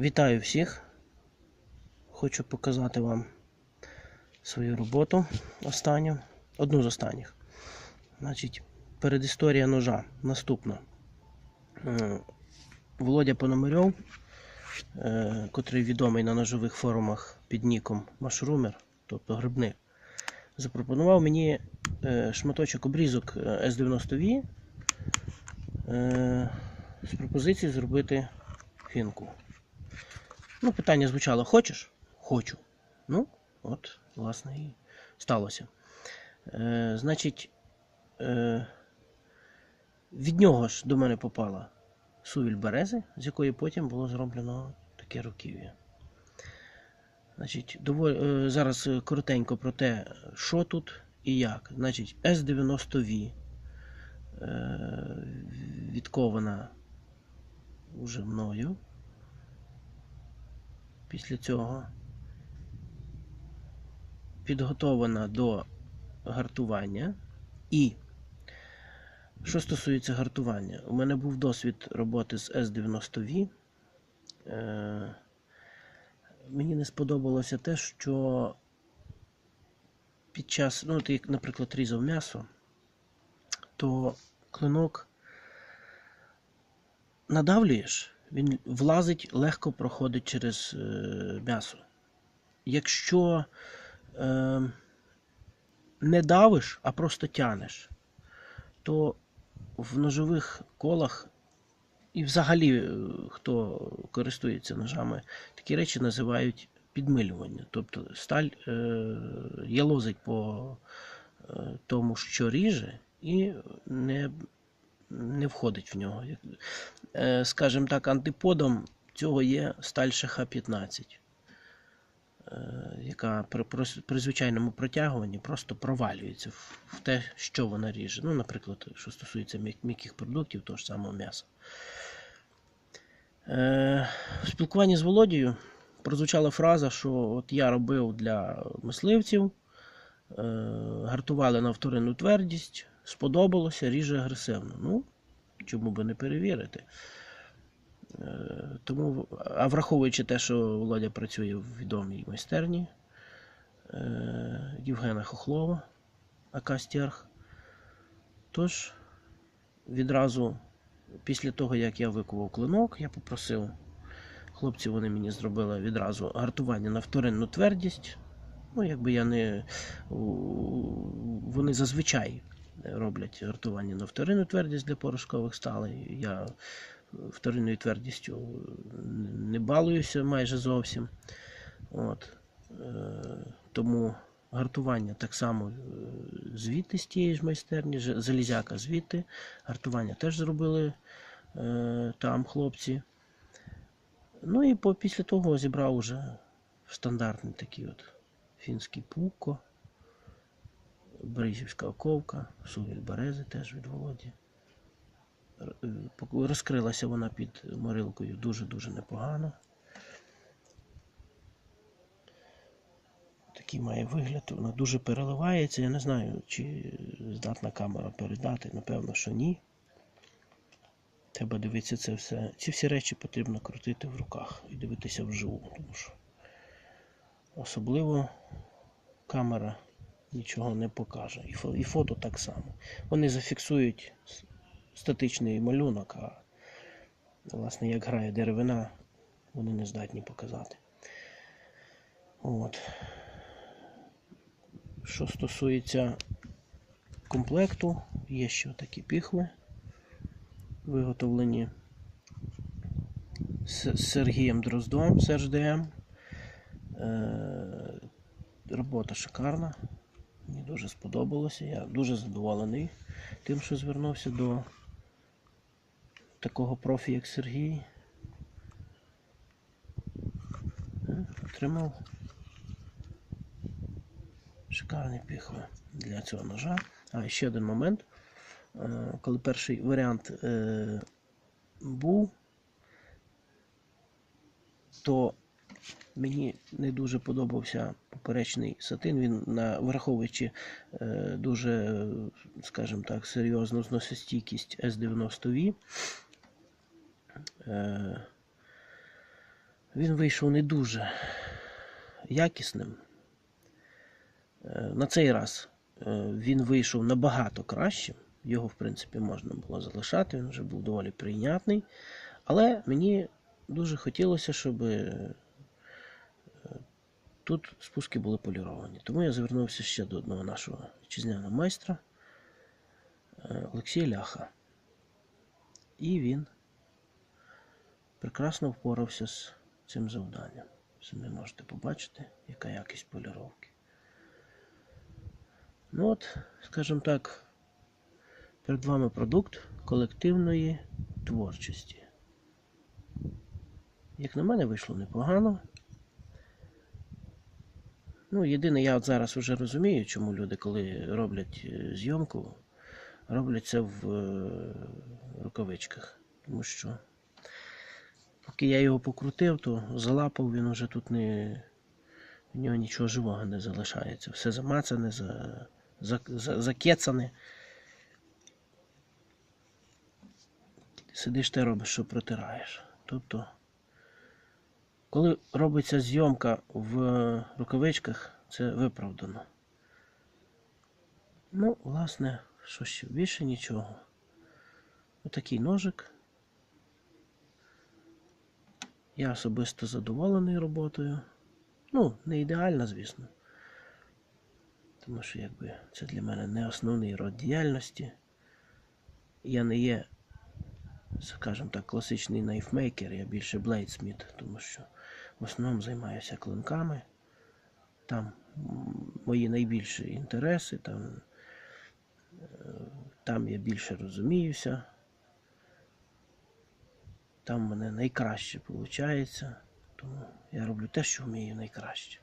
Вітаю всіх. Хочу показати вам свою роботу останню. Одну з останніх. Значить, передісторія ножа наступна. Е, Володя Пономарьов, е, котрий відомий на ножових форумах під ніком Машрумер, тобто грибник, запропонував мені е, шматочок обрізок е, S90V е, з пропозицією зробити фінку. Ну, питання звучало: хочеш? Хочу. Ну, от, власне, і сталося. Е, значить, е, від нього ж до мене попала сувіль берези, з якої потім було зроблено таке руків'я. Значить, доволі, е, зараз коротенько про те, що тут і як. Значить, S90V е, відкована уже мною. Після цього підготовлена до гартування. І що стосується гартування, у мене був досвід роботи з S90V. Е, мені не сподобалося те, що під час, ну, ти, наприклад, різав м'ясо, то клинок надавлюєш, він влазить, легко проходить через е, м'ясо. Якщо е, не давиш, а просто тянеш, то в ножових колах, і взагалі, е, хто користується ножами, такі речі називають підмилювання. Тобто сталь е, ялозить по е, тому, що ріже, і не, не входить в нього. Е, скажімо так, антиподом цього є сталь ШХ-15, е, яка при, при, звичайному протягуванні просто провалюється в, те, що вона ріже. Ну, наприклад, що стосується м'яких продуктів, того ж самого м'яса. Е, в спілкуванні з Володією прозвучала фраза, що от я робив для мисливців, гартували на вторинну твердість, сподобалося, ріже агресивно. Ну, чому би не перевірити? Е, Тому, а враховуючи те, що Володя працює в відомій майстерні е, Євгена Хохлова, АК Стерх, тож відразу після того, як я викував клинок, я попросив хлопців, вони мені зробили відразу гартування на вторинну твердість. Ну, якби я не. Вони зазвичай роблять гартування на вторинну твердість для порошкових сталей. Я вторинною твердістю не балуюся майже зовсім. От. Е, Тому гартування так само е, звідти з тієї ж майстерні, залізяка звідти. Гартування теж зробили е, там хлопці. Ну і після того зібрав уже стандартний такий от фінський пуко, Бризівська оковка, сувіль берези теж від Володі. Е, Розкрилася вона під морилкою дуже-дуже непогано. Такий має вигляд, вона дуже переливається. Я не знаю, чи здатна камера передати, напевно, що ні. Треба дивитися це все. Ці всі речі потрібно крутити в руках і дивитися вживу. Тому що особливо камера нічого не покаже. І фото так само. Вони зафіксують статичний малюнок, а власне як грає деревина, вони не здатні показати. От. Що стосується комплекту, є ще такі піхви, виготовлені з Сергієм Дроздом, з РЖДМ. Е, робота шикарна. Мені дуже сподобалося. Я дуже задоволений тим, що звернувся до такого профі, як Сергій. Е, Отримав шикарні піхви для цього ножа. А ще один момент. Е, Коли перший варіант е, був, то мені не дуже подобався поперечний сатин. Він, на, враховуючи е, дуже, скажімо так, серйозну зносостійкість S90V, е, він вийшов не дуже якісним. Е, На цей раз він вийшов набагато кращим. Його, в принципі, можна було залишати, він вже був доволі прийнятний. Але мені дуже хотілося, щоб тут спуски були поліровані. Тому я звернувся ще до одного нашого вітчизняного майстра е, Олексія Ляха. І він прекрасно впорався з цим завданням. Самі можете побачити, яка якість поліровки. Ну от, скажімо так, перед вами продукт колективної творчості. Як на мене, вийшло непогано. Ну, єдине, я от зараз вже розумію, чому люди, коли роблять е, зйомку, роблять це в е, рукавичках. Тому що поки я його покрутив, то залапав він уже тут не. В нього нічого живого не залишається. Все замацане, за, за, за, закецане. Сидиш те робиш, що протираєш. Тобто, коли робиться зйомка в рукавичках, це виправдано. Ну, власне, що ще більше нічого. Отакий ножик. Я особисто задоволений роботою. Ну, не ідеальна, звісно. Тому що якби це для мене не основний род діяльності. Я не є, скажімо так, класичний найфмейкер, я більше блейдсміт, тому що в основному займаюся клинками. Там мої найбільші інтереси, там, е, там я більше розуміюся. Там в мене найкраще виходить. Тому я роблю те, що вмію найкраще.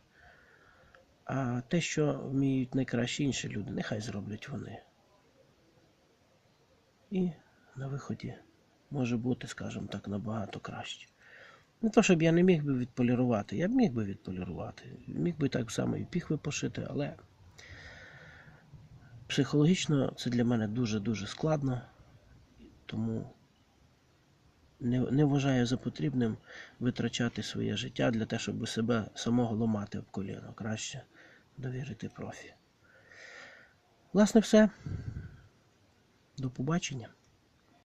А те, що вміють найкраще інші люди, нехай зроблять вони. І на виході може бути, скажімо так, набагато краще. Не то, щоб я не міг би відполірувати, я б міг би відполірувати. Міг би так само і піхви пошити, але психологічно це для мене дуже-дуже складно, тому не, не вважаю за потрібним витрачати своє життя для того, щоб себе самого ламати об коліно. Краще довірити профі. Власне, все. До побачення.